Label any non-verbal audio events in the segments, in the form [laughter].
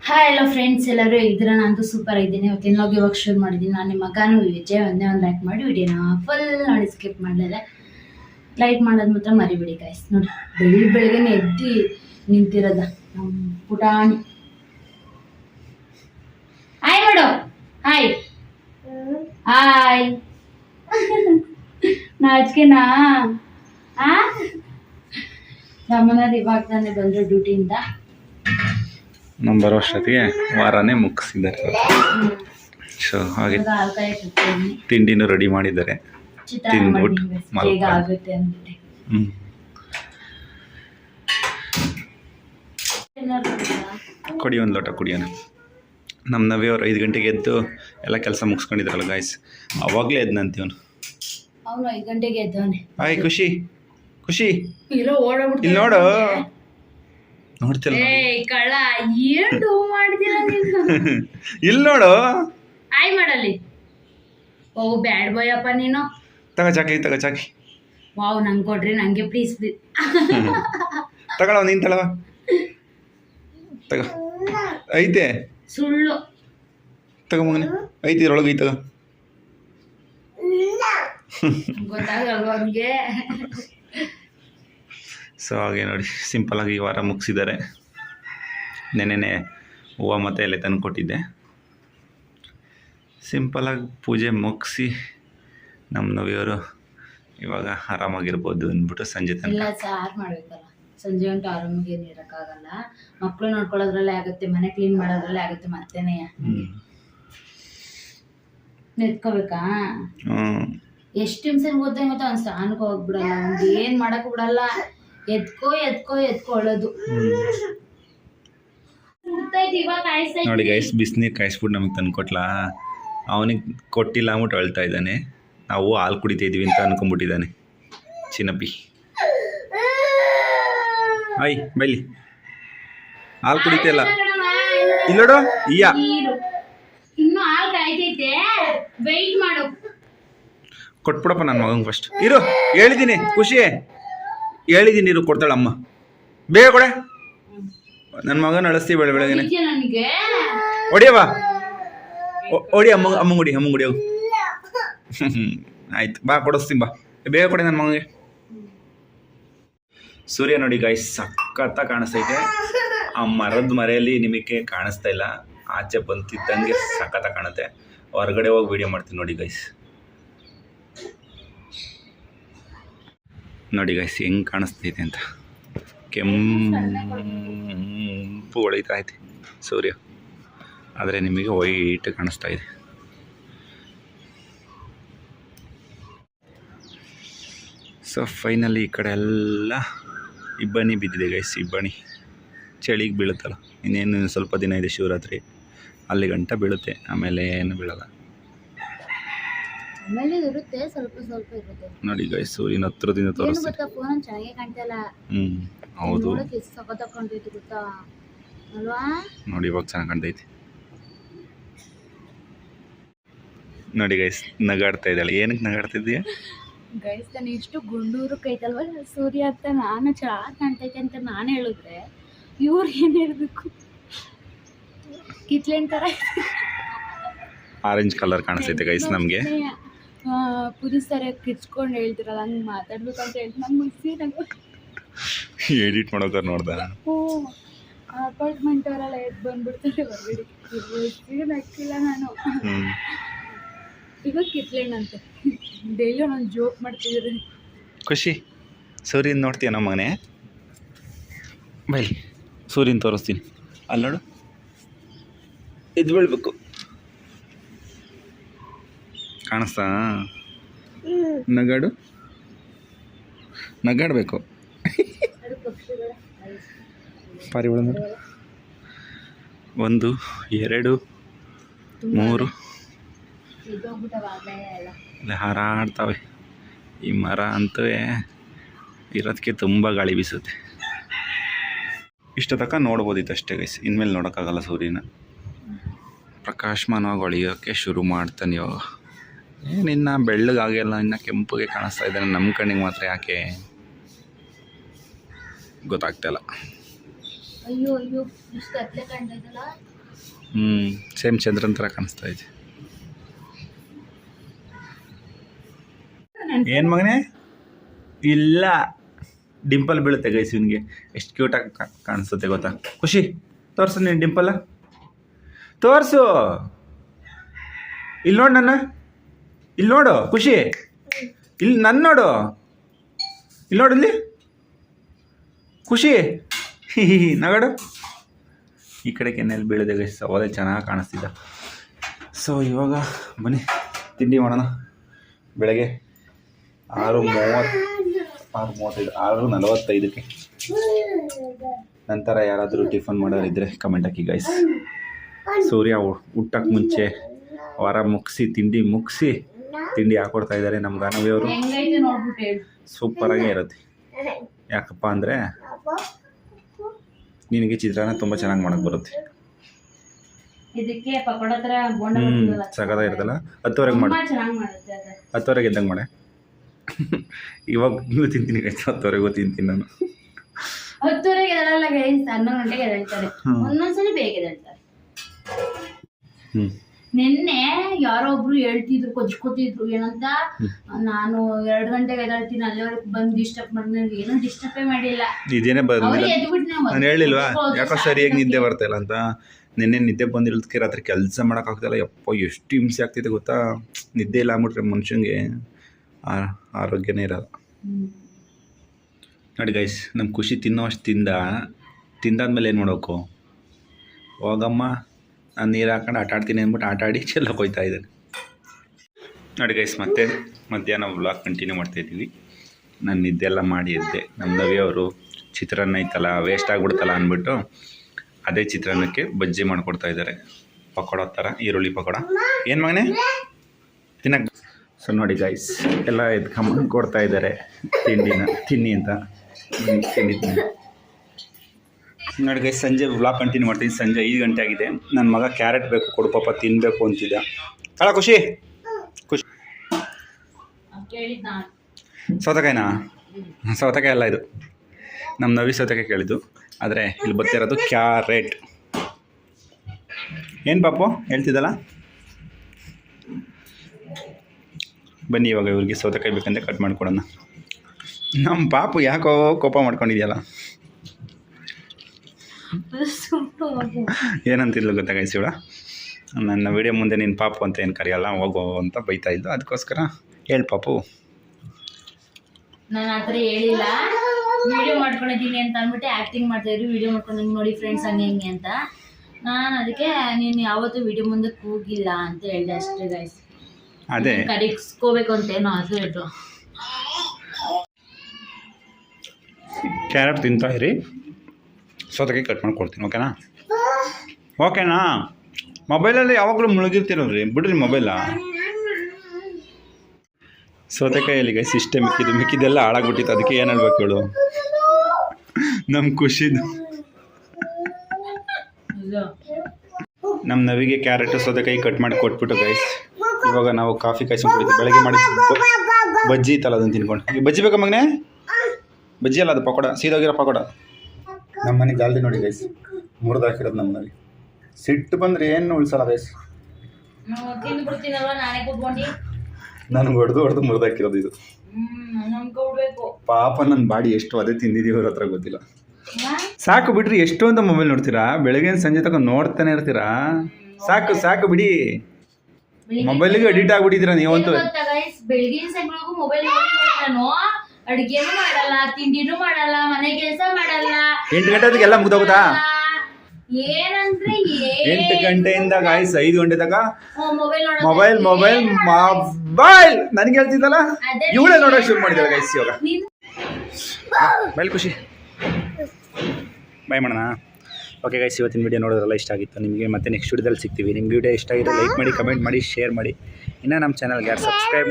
Hi ಎಲ್ಲ friends ಎಲ್ಲರೂ ಇದ್ರ ನಾನು ಸೂಪರ್ ಇದ್ದೀನಿ. ಇವತ್ತಿನ ಲಾಗ್ ಇವಾಗ ಶುರು ಮಾಡಿದ್ದೀನಿ? ನಾನು ನಿಮ್ಮ ಮಗನೂ ವಿಜಯ್. ಒಂದೇ ಒಂದು ಲೈಕ್ ಮಾಡಿ ವಿಡಿಯೋನ ಫುಲ್ ನೋಡಿ ಸ್ಕಿಪ್ ಮಾಡಲಿಲ್ಲ ಲೈಕ್ ಮಾಡೋದು ಮಾತ್ರ ಮರಿಬಿಡಿ ಗಾಯ್ಸ್ ನೋಡಿ ಬೆಳಿ ಬೆಳಗ್ಗೆನೆ ಎದ್ದು ನಿಂತಿರೋದ. ನಮ್ಮ ಪುಟಾಣಿ. ಹಾಯ್ ನೋಡು ಹಾಯ್ ಹಾಯ್ ನಾಚಿಕೆನಾ ಆ? ನಮ್ಮನ ಇವಾಗ ತಾನೇ ಬಂದರು ಡ್ಯೂಟಿಯಿಂದ ನಮ್ಮ ಬರೋ ಅಷ್ಟೊತ್ತಿಗೆ ವಾರನೇ ಮುಗಿಸಿದ್ದಾರೆ. ಸೊ ಹಾಗೆ ತಿಂಡಿನೂ ರೆಡಿ ಮಾಡಿದ್ದಾರೆ. ತಿಂದ್ಬಿಟ್ಟು ಹ್ಞೂ ಕೊಡಿ ಒಂದು ಲೋಟ ಕುಡಿಯೋಣ ನಮ್ಮ ನವ್ಯವ್ರು ಐದು ಗಂಟೆಗೆ ಎದ್ದು ಎಲ್ಲ ಕೆಲಸ ಮುಗಿಸ್ಕೊಂಡಿದ್ರಲ್ಲ ಗಾಯ್ಸ್ ಅವಾಗಲೇ ಎದ್ನಂತೀವನು ಅವನು ಐದು ಗಂಟೆಗೆ ಎದ್ದವನೆ. ಆಯ್ ಖುಷಿ. ಖುಷಿ. ಇಲ್ಲಿ ನೋಡು. ನೋಡ್ತಿಲ್ಲ ಏಯ್ ಕಳ್ಳ ಏನ್ ಡೂ ಮಾಡ್ತೀರ ನೀನು? [laughs] ಇಲ್ಲಿ ನೋಡು. ಆಯ್ ಮಾಡಲ್ಲಿ. ಓ ಬ್ಯಾಡ್ ಬಾಯ್ ಅಪ್ಪ ನೀನು. ತಗ ಚಾಕಿ ತಗ ಚಾಕಿ. ವಾವ್ ನಂಗೆ ಕೊಡ್ರಿ ನಂಗೆ ಪ್ಲೀಸ್ ಪ್ಲೀಸ್ ತಗೊಳವ ತಳವ ತಗ. ಐತೆ. ಸುಳ್ಳು. ತಗೋ ಮಗನ. ಐತಿ ಇದ್ರೊಳಗೆ ಐತಗ ತಗೋ. ಗೊತ್ತಾಗಲ್ವ ಅವ್ನಿಗೆ ಸೊ ಹಾಗೆ ನೋಡಿ ಸಿಂಪಲಾಗಿ ಈ ವಾರ ಮುಗಿಸಿದ್ದಾರೆ. ನೆನೆನೆ ಹೂವು ಮತ್ತು ಎಲೆ ತಂದು ಕೊಟ್ಟಿದ್ದೆ. ಸಿಂಪಲಾಗಿ ಪೂಜೆ ಮುಗಿಸಿ ನಮ್ಮ ನವಿಯವರು ಇವಾಗ ಆರಾಮಾಗಿರ್ಬೋದು ಅಂದ್ಬಿಟ್ಟು ಸಂಜೆ ಇಲ್ಲ ತನಕ ಸಾರು ಮಾಡಬೇಕಲ್ಲ ಸಂಜೆ ಗಂಟು ಆರಾಮಾಗಿ ಏನು ಇರೋಕ್ಕಾಗಲ್ಲ. ಮಕ್ಕಳು ನೋಡ್ಕೊಳ್ಳೋದ್ರಲ್ಲೇ ಆಗುತ್ತೆ ಮನೆ ಕ್ಲೀನ್ ಮಾಡೋದ್ರಲ್ಲೇ ಆಗುತ್ತೆ ಮತ್ತೇನೆ. ನೆತ್ಕೋಬೇಕಾ? ಎಷ್ಟು ನಿಮಿಷ ಗೊತ್ತೇ ಗೊತ್ತಾ ಅವ್ನು ಸ್ನಾನಕ್ಕೆ ಹೋಗ್ಬಿಡಲ್ಲ ಒಂದು ಏನ್ ಮಾಡಕ್ ಬಿಡಲ್ಲ. ಇವಾಗ ಕಾಯಿಸ್ತಾ ನೋಡಿ ಗೈಸ್ ಬಿಸಿನೀರು ಕಾಯಿಸ್ಬಿಟ್ಟು ನಮಗೆ ತಂದು ಕೊಟ್ಲಾ ಅವನಿಗೆ ಕೊಟ್ಟಿಲ್ಲ ಅಂದ್ಬಿಟ್ಟು ಅಳ್ತಾ ಇದ್ದಾನೆ. ನಾವು ಹಾಲು ಕುಡಿತಾ ಇದೀವಿ ಅಂತ ಅನ್ಕೊಂಡ್ಬಿಟ್ಟಿದ್ದಾನೆ. ಚಿನ್ನಪ್ಪಿ. ಆಯ್ ಬೈಲಿ. ಹಾಲು ಕುಡಿತಿಲ್ಲ ಇಲ್ಲೋಡು ಇಯ್ಯ. ಇನ್ನು ಹಾಲು ಕಾಯ್ತೈತೆ. ವೆಯ್ಟ್ ಮಾಡು. ಕೊಟ್ಬಿಡಪ್ಪ ನನ್ನ ಮಗಂಗೆ ಫಸ್ಟ್ ಇರು ಹೇಳಿದ್ದೀನಿ ಖುಷಿ. ಹೇಳಿದ್ದೀನಿ ನೀರು ಕೊಡ್ತಾಳೆ ಅಮ್ಮ ಬೇಗ ಕೊಡೆ. ನನ್ನ ಮಗನ ನಡೆಸ್ತೀವಿ ಬೆಳೆ ಬೆಳಗ್ಗೆನೆ. ಹೊಡಿಯವಾ ಹೊಡಿಯವ ಹೊಡಿ ಅಮ್ಮ ಅಮ್ಮ ಗುಡಿ ಅಮ್ಮ ಗುಡಿ [laughs] ಆಯ್ತು ಬಾ ಕೊಡಿಸ್ತೀನಿ ಬಾ. ಬೇಗ ಕೊಡಿ ನನ್ನ ಮಗನಿಗೆ. ಸೂರ್ಯ ನೋಡಿ ಗಾಯ್ಸ್ ಸಖತ್ತ ಕಾಣಿಸ್ತೈತೆ. ಆ ಮರದ ಮರೆಯಲ್ಲಿ ನಿಮಗೆ ಕಾಣಿಸ್ತಾ ಇಲ್ಲ. ಆಚೆ ಬಂತಿದ್ದಂಗೆ ಸಖತ್ತ ಕಾಣುತ್ತೆ. ಹೊರಗಡೆ ಹೋಗಿ ವಿಡಿಯೋ ಮಾಡ್ತೀನಿ ನೋಡಿ ಗೈಸ್ ನೋಡಿ ಗೈಸ್ ಹೆಂಗೆ ಕಾಣಿಸ್ತೈತೆ ಅಂತ. ಕೆಂಪು ಹೊಳಿತಾ ಐತೆ ಸೂರ್ಯ. ಆದರೆ ನಿಮಗೆ ವೈಟ್ ಕಾಣಿಸ್ತಾ ಇದೆ. ಸೊ ಫೈನಲಿ ಈ ಕಡೆ ಎಲ್ಲ ಇಬ್ಬನಿ ಬಿದ್ದಿದೆ ಗೈಸ್ ಇಬ್ಬನಿ. ಚಳಿಗೆ ಬೀಳುತ್ತಲ್ಲ, ಇನ್ನೇನು ಸ್ವಲ್ಪ ದಿನ ಇದೆ ಶಿವರಾತ್ರಿ, ಅಲ್ಲಿ ಗಂಟ ಬೀಳುತ್ತೆ, ಆಮೇಲೆ ಏನು ಬೀಳಲ್ಲ. ಆಮೇಲೆ ಇರುತ್ತೆ ಸ್ವಲ್ಪ ಸ್ವಲ್ಪ ಇರುತ್ತೆ. ನೋಡಿ ಗೈಸ್ ಸೂರ್ಯನ ಹತ್ರದಿಂದ ಏನು ತೋರಿಸ್ತೀನಿ. ಗೊತ್ತಾ ಫೋನ್ ಚೆನ್ನಾಗೇ ಹ್ಞೂ ಹೌದು. ನೋಡಕ್ಕೆ ಎಷ್ಟು ಸಖತ್ ಗೊತ್ತಾ? ಅಲ್ವಾ? ನೋಡಿ ಇವಾಗ ಚೆನ್ನಾಗಿ ಕಾಣ್ತೈತಿ. ನೋಡಿ ಗೈಸ್ ನಗಾಡ್ತಾ ಇದ್ದಾಳೆ. ಏನಕ್ಕೆ ನಗಾಡ್ತಿದ್ದೀಯಾ ಗೈಸ್ ನಾನು ಇಷ್ಟು ಗುಂಡೂರು ಕೈತಲ್ವ? ಸೂರ್ಯ ಅಂತ ನಾನು ಚೆನ್ನಾಗಿ ಕಾಣ್ತೈತೆ ಅಂತ ನಾನು ಹೇಳಿದ್ರೆ ಇವ್ರು ಏನು ಹೇಳಬೇಕು? ಕಿತ್ತಲೆನ್ ತರ ಆರೆಂಜ್ ಕಲರ್ ಕಾಣಿಸ್ತೈತೆ ಗೈಸ್ ನಮಗೆ. ಥರ ಕಿಚ್ಕೊಂಡು ಹೇಳ್ತಿರಲ್ಲ ಹಂಗೆ ಮಾತಾಡ್ಬೇಕು ಅಂತ ಹೇಳ್ತೀನಿ ನಂಗೆ ಮುಗಿಸಿ ನಂಗೆ ಎಡಿಟ್ ಮಾಡೋಕೆ ನೋಡ್ದೆ. ಹ್ಞೂ. ಅಪಾರ್ಟ್ಮೆಂಟ್ ಅವರೆಲ್ಲ ಎದ್ದು ಬಂದ್ಬಿಡ್ತಾರೆ ಹೊರಗಡೆ. ನಕ್ಕಿಲ್ಲ ನಾನು. ಇವಾಗ ಅಂತೆ. ಡೈಲಿ ನಾನು ಜೋಕ್ ಮಾಡ್ತಿದ್ದೀನಿ ಖುಷಿ. ಸೂರ್ಯನ ನೋಡ್ತೀಯ ನಮ್ಮ ಮನೆ ಬೈಲಿ. ಸೂರ್ಯನ ತೋರಿಸ್ತೀನಿ. ಅಲ್ಲಿ ನೋಡು. ಇದು ಬೀಳ್ಬೇಕು. ಕಾಣಿಸ್ತಾ? ನಗಾಡು? ನಗಾಡಬೇಕು. ಪಾರಿವಾಳ ಒಂದು ಎರಡು ಮೂರು. ಇಲ್ಲಿ ಹಾರಾಡ್ತವೆ. ಈ ಮರ ಅಂತೂ ಇರೋದಕ್ಕೆ ತುಂಬ ಗಾಳಿ ಬೀಸುತ್ತೆ. ಇಷ್ಟು ತನಕ ನೋಡ್ಬೋದಿತ್ತು ಅಷ್ಟೇ ಗೈಸ್ ಇನ್ಮೇಲೆ ನೋಡೋಕ್ಕಾಗಲ್ಲ ಸೂರ್ಯನ. ಪ್ರಕಾಶಮಾನವಾಗಿ ಹೊಳೆಯೋಕ್ಕೆ ಶುರು ಮಾಡ್ತಾನೆ ಇವಾಗ. ಏನಿನ್ನ ಬೆಳ್ಳಗಾಗಿಲ್ಲ ಇನ್ನು ಕೆಂಪಗೆ ಕಾಣಿಸ್ತಾ ಇದ್ದಾನೆ ನಮ್ಮ ಕಣ್ಣಿಗೆ ಮಾತ್ರ ಯಾಕೆ ಕಾಣ್ತೈತಲ್ಲ ಹ್ಞೂ ಸೇಮ್ ಚಂದ್ರನ್ ಥರ ಕಾಣಿಸ್ತಾ ಇದೆ. ಏನು ಮಗನೇ? ಇಲ್ಲ. ಡಿಂಪಲ್ ಬೀಳುತ್ತೆ ಗೈಸ್ ಇವನಿಗೆ. ಎಷ್ಟು ಕ್ಯೂಟಾಗಿ ಕಾಣಿಸುತ್ತೆ ಗೊತ್ತಾ? ಖುಷಿ ತೋರಿಸು ನೀನು ಡಿಂಪಲ್ಲ ತೋರಿಸು. ಇಲ್ಲಿ ನೋಡಿ ನನ್ನ. ಇಲ್ಲಿ ನೋಡು, ಖುಷಿ. ಇಲ್ಲಿ ನನ್ನ ನೋಡು. ಇಲ್ಲಿ ನೋಡು ಇಲ್ಲಿ. ಖುಷಿ. [laughs] ನಗಡು. ಈ ಕಡೆ ಕೆನ್ನೆಲ್ಲಿ ಬೀಳದಾಗ ಗೈಸ್ ಅವಾಗಲೇ ಚೆನ್ನಾಗಿ ಕಾಣಿಸ್ತಿದ್ದ ಸೊ ಇವಾಗ ಬನ್ನಿ, ತಿಂಡಿ ಮಾಡೋಣ. ಬೆಳಗ್ಗೆ ಆರು ಮೂವತ್ತು ಆರು ಮೂವತ್ತೈದು ಆರು ನಲವತ್ತೈದಕ್ಕೆ. ನಂತರ ಯಾರಾದರೂ ಟಿಫನ್ ಮಾಡೋರಿದ್ದರೆ ಕಮೆಂಟ್ ಹಾಕಿ ಗೈಸ್ ಸೂರ್ಯ ಹುಟ್ಟಕ್ಕೆ ಮುಂಚೆ ವಾರ ಮುಗಿಸಿ, ತಿಂಡಿ ಮುಗಿಸಿ. ತಿಂಡಿ ಹಾಕೊಡ್ತಾ ಇದ್ದಾರೆ ನಮ್ಮ ಗಾನವಿಯವರು ಸೂಪರಾಗೇ ಇರುತ್ತೆ. ಯಾಕಪ್ಪ ಅಂದರೆ ನಿನಗೆ ಚಿತ್ರಾನ್ನ ತುಂಬ ಚೆನ್ನಾಗಿ ಮಾಡೋಕ್ಕೆ ಬರುತ್ತೆ. ಹ್ಞೂ ಸಗದ ಇರ್ತಲ್ಲ ಹತ್ತುವರೆಗೆ ಮಾಡು. ಹತ್ತುವರೆಗೆ ಇದ್ದಂಗೆ ಮಾಡೆ. ಇವಾಗ ನೀವು ತಿಂತೀನಿ ಹತ್ತುವರೆಗೂ ತಿಂತೀನಿ ನಾನು. ಹತ್ತುವರೆಗೆ ಹನ್ನೊಂದು ಗಂಟೆಗೆ ಹ್ಞೂ ನಿನ್ನೆ ಯಾರೋ ಒಬ್ರು ಹೇಳ್ತಿದ್ರು ಕೊಚ್ಕೋತಿದ್ರು ಏನಂತ? ನಾನು ಎರಡು ಗಂಟೆಗೆ ಎದ್ದಾಳ್ತೀನಿ ಅಲ್ಲಿವರೆಗೆ ಬಂದು ಡಿಸ್ಟರ್ಬ್ ಮಾಡಿದ್ರೆ ಏನು ಡಿಸ್ಟರ್ಬೇ ಮಾಡಿಲ್ಲ. ಇದೇನೇ ಬಂದಿಲ್ಲ ನಾನು ಹೇಳಿಲ್ವಾ? ಯಾಕೋ ಸರಿಯಾಗಿ ನಿದ್ದೆ ಬರ್ತಾ ಇಲ್ಲ ಅಂತ? ನಿನ್ನೆ ನಿದ್ದೆ ಬಂದಿರೋದಕ್ಕೆ ರಾತ್ರಿ ಕೆಲಸ ಮಾಡೋಕ್ಕಾಗ್ತಿಲ್ಲ. ಯಪ್ಪ ಎಷ್ಟು ಹಿಂಸೆ ಆಗ್ತಿದೆ ಗೊತ್ತಾ? ನಿದ್ದೆ ಇಲ್ಲ ಅಂದ್ಬಿಟ್ರೆ ಮನುಷ್ಯಂಗೆ ಆರೋಗ್ಯನೇ ಇರಲ್ಲ. ನೋಡಿ ಗೈಸ್ ನಮ್ಮ ಖುಷಿ ತಿನ್ನೋ ಅಷ್ಟು ತಿಂದ ತಿಂದಾದ್ಮೇಲೆ ಏನು ಮಾಡಬೇಕು ಹೋಗಮ್ಮ. ನಾನು ನೀರು ಹಾಕೊಂಡು ಆಟ ಆಡ್ತೀನಿ ಅಂದ್ಬಿಟ್ಟು ಆಟ ಆಡಿ [laughs] ಚೆಲ್ಲಕ್ಕೆ ಹೋಗ್ತಾ ಇದ್ದಾನೆ. ನೋಡಿ ಗೈಸ್ ಮತ್ತೆ ಮಧ್ಯಾಹ್ನ ಬ್ಲಾಗ್ ಕಂಟಿನ್ಯೂ ಮಾಡ್ತಾಯಿದ್ದೀವಿ ನಾನು ನಿದ್ದೆ ಎಲ್ಲ ಮಾಡಿ ಎದ್ದೆ. ನಮ್ಮ ನವಿಯವರು ಚಿತ್ರಾನ್ನ ಐತಲ್ಲ ವೇಸ್ಟ್ ಆಗಿಬಿಡ್ತಲ್ಲ ಅಂದ್ಬಿಟ್ಟು ಅದೇ ಚಿತ್ರಾನ್ನಕ್ಕೆ ಬಜ್ಜಿ ಮಾಡಿಕೊಡ್ತಾ ಇದ್ದಾರೆ. ಪಕೋಡ ಥರ ಈರುಳ್ಳಿ ಪಕೋಡ. ಏನು ಮಗನೇ? ತಿನ್ನಕ್ಕೆ ಸೊ ನೋಡಿ ಗೈಸ್ ಎಲ್ಲ ಎದ್ಕೊಂಬಂದು ಕೊಡ್ತಾ ಇದ್ದಾರೆ. ತಿಂಡಿನ ತಿನ್ನಿ ಅಂತ. ತಿಂಡಿ ತಿನ್ನಿ. ನೋಡಿ ಗೈಸ್ ಸಂಜೆ ವ್ಲಾಗ್ ಕಂಟಿನ್ಯೂ ಮಾಡ್ತೀನಿ. ಸಂಜೆ ಐದು ಗಂಟೆ ಆಗಿದೆ. ನನ್ನ ಮಗ ಕ್ಯಾರೆಟ್ ಬೇಕು, ಕೊಡು ಪಾಪ ತಿನ್ನಬೇಕು ಅಂತಿದ್ದ. ಅಲ್ಲ ಖುಷಿ. ಖುಷಿ. ಸೌತಕಾಯಿನಾ? ಸೌತೆಕಾಯಿ ಅಲ್ಲ ಇದು. ನಮ್ಮ ನವಿ ಸೌತೆಕಾಯಿ ಕೇಳಿದ್ದು. ಆದರೆ ಇಲ್ಲಿ ಬರ್ತಿರೋದು ಕ್ಯಾರೆಟ್ ಏನು ಪಾಪು? ಹೇಳ್ತಿದ್ದಲ್ಲ? ಬನ್ನಿ, ಇವಾಗ ಇವ್ರಿಗೆ ಸೌತೆಕಾಯಿ ಬೇಕಂದ್ರೆ ಕಟ್ ಮಾಡಿಕೊಡೋಣ. ನಮ್ಮ ಪಾಪು ಯಾಕೋ ಕೋಪ ಮಾಡ್ಕೊಂಡಿದ್ಯಲ್ಲ. ಏನಂತಿದ್ಲು ಗೊತ್ತಾ ಗೈಸ್ ಇವಳ? ನನ್ನ ವಿಡಿಯೋ ಮುಂದೆ ನೀನು ಪಾಪು ಅಂತ ಏನು ಕರೆಯಲ್ಲ ಹೋಗೋ ಅಂತ ಬೈತಾ ಇದ್ದು ಅದಕ್ಕೋಸ್ಕರ ಹೇಳಿ ಪಾಪು. ನಾನು ಆ ಥರ ಹೇಳಿಲ್ಲ. ವಿಡಿಯೋ ಮಾಡ್ಕೊಂಡಿದ್ದೀನಿ ಅಂತ ಅಂದ್ಬಿಟ್ಟು ಆ್ಯಕ್ಟಿಂಗ್ ಮಾಡ್ತಾ ಇದ್ರು. ವಿಡಿಯೋ ಮಾಡ್ಕೊಂಡು ನೋಡಿ ಫ್ರೆಂಡ್ಸ್ ಹಂಗೆ ಹಿಂಗೆ ಅಂತ. ನಾನು ಅದಕ್ಕೆ ನೀನು ಯಾವತ್ತೂ ವಿಡಿಯೋ ಮುಂದೆ ಕೂಗಿಲ್ಲ ಅಂತ ಹೇಳಿದೆ ಅಷ್ಟೇ ಗೈಸ್ ಅದೇ. ಕರಿಸ್ಕೋಬೇಕು ಅಂತ ಏನೋ ಅದು ಇದು ಕ್ಯಾರೆಟ್ ತಿಂತಾ ಇರಿ. ಸೌತೆಕಾಯಿ ಕಟ್ ಮಾಡಿ ಕೊಡ್ತೀನಿ ಓಕೆನಾ ಓಕೆನಾ ಮೊಬೈಲಲ್ಲಿ ಯಾವಾಗಲೂ ಮುಳುಗಿರ್ತಿರೋದ್ರಿ, ಬಿಡ್ರಿ ಮೊಬೈಲ ಸೌತೆಕಾಯಲ್ಲಿ ಗೈಸ್ ಇಷ್ಟೇ ಮಿಕ್ಕಿದ್ದು, ಮಿಕ್ಕಿದ್ದೆಲ್ಲ ಹಾಳಾಗ್ಬಿಟ್ಟಿತ್ತು, ಅದಕ್ಕೆ ಏನು ಹೇಳ್ಬೇಕು ಹೇಳು? ನಮ್ಮ ಖುಷಿದು. ನಮ್ಮ ನವಿಗೆ ಕ್ಯಾರೆಟ್ ಸೌತೆಕಾಯಿ ಕಟ್ ಮಾಡಿ ಕೊಟ್ಬಿಟ್ಟು ಗೈಸ್ ಇವಾಗ ನಾವು ಕಾಫಿ ಕಾಯಿಸ್ಕೊಂಡು ಕುಡಿತೀವಿ, ಬೆಳಗ್ಗೆ ಮಾಡಿ ಬಜ್ಜಿ ಇತ್ತಲ್ಲ ಅದನ್ನು ತಿನ್ಕೊಂಡು. ಬಜ್ಜಿ ಬೇಕಾ ಮಗನೇ? ಬಜ್ಜಿ ಅಲ್ಲ ಅದು ಪಕೋಡ, ಸೀದೋಗಿರೋ ಪಕೋಡ. ನಮ್ಮ ಮನೆ ಜಾಲ್ದಿ ನೋಡಿ ಗೈಸ್ ಮುರಿದಾಕಿರೋದು ನಮ್ಮ ಮನೆಗೆ ಸಿಟ್ಟು ಬಂದರೆ ಏನು ಉಳಿಸಲ್ಲ ಗೈಸ್ ನನಗೆ ಹೊಡೆದು ಹೊಡೆದು ಮುರಿದಾಕಿರೋದು ಇದು. ಪಾಪ ನನ್ನ ಬಾಡಿ ಎಷ್ಟು ಅದೇ ತಿಂದಿದ್ದೀವಿ ಅವ್ರ ಹತ್ರ ಗೊತ್ತಿಲ್ಲ. ಸಾಕು ಬಿಡ್ರಿ ಎಷ್ಟು ಅಂತ ಮೊಬೈಲ್ ನೋಡ್ತೀರಾ? ಬೆಳಗ್ಗೆ ಸಂಜೆ ತಗೊಂಡು ನೋಡ್ತಾನೆ ಇರ್ತೀರಾ? ಸಾಕು ಸಾಕು ಬಿಡಿ. ಮೊಬೈಲಿಗೆ ಅಡಿಕ್ಟ್ ಆಗ್ಬಿಟ್ಟಿದ್ದೀರಾ ನೀವಂತೂ? ಬೆಳಗಿನ ಅಡಿಗೆನೂ ಮಾಡಲ್ಲ ತಿಂಡಿನೂ ಮಾಡಲ್ಲ ಮನೆ ಕೆಲಸ ಮಾಡಲ್ಲ ಎಂಟು ಗಂಟೆ ಎಲ್ಲ ಮುಗ್ದೋಗುತ್ತಾ ಏನಂದ್ರೆ ಎಂಟು ಗಂಟೆಯಿಂದ ಗಾಯ್ಸ್ ಐದು ಗಂಟೆ ತನಕ ಮೊಬೈಲ್ ಮೊಬೈಲ್ ಮೊಬೈಲ್ ಮೊಬೈಲ್ ನನಗೆ ಹೇಳ್ತಿದ್ದಲ್ಲ ಇವಳೆ ನೋಡೋಕೆ ಶುರು ಮಾಡಿದ್ದಾಳೆ ಗಾಯ್ಸ್ ಇವಾಗ ಬೈಲ್ ಖುಷಿ ಬಾಯ್ ಮಾಡೋಣ ಓಕೆ ಗೈಸ್ ಇವತ್ತಿನ ವಿಡಿಯೋ ನೋಡೋದ್ರೆಲ್ಲ ಇಷ್ಟ ಆಗಿತ್ತು. ನಿಮಗೆ ಮತ್ತೆ ನೆಕ್ಸ್ಟ್ ವಿಡಿಯೋದಲ್ಲಿ ಸಿಗ್ತೀವಿ. ನಿಮ್ಗೆ ವೀಡಿಯೋ ಇಷ್ಟ ಆಗಿದೆ ಲೈಕ್ ಮಾಡಿ ಕಮೆಂಟ್ ಮಾಡಿ ಶೇರ್ ಮಾಡಿ. ಇನ್ನೂ ನಮ್ಮ ಚಾನಲ್ಗೆ ಯಾರು ಸಬ್ಸ್ಕ್ರೈಬ್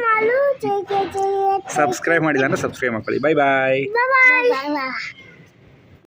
ಸಬ್ಸ್ಕ್ರೈಬ್ ಮಾಡಿಲ್ಲ ಅಂದರೆ ಸಬ್ಸ್ಕ್ರೈಬ್ ಮಾಡ್ಕೊಳ್ಳಿ. ಬಾಯ್ ಬಾಯ್.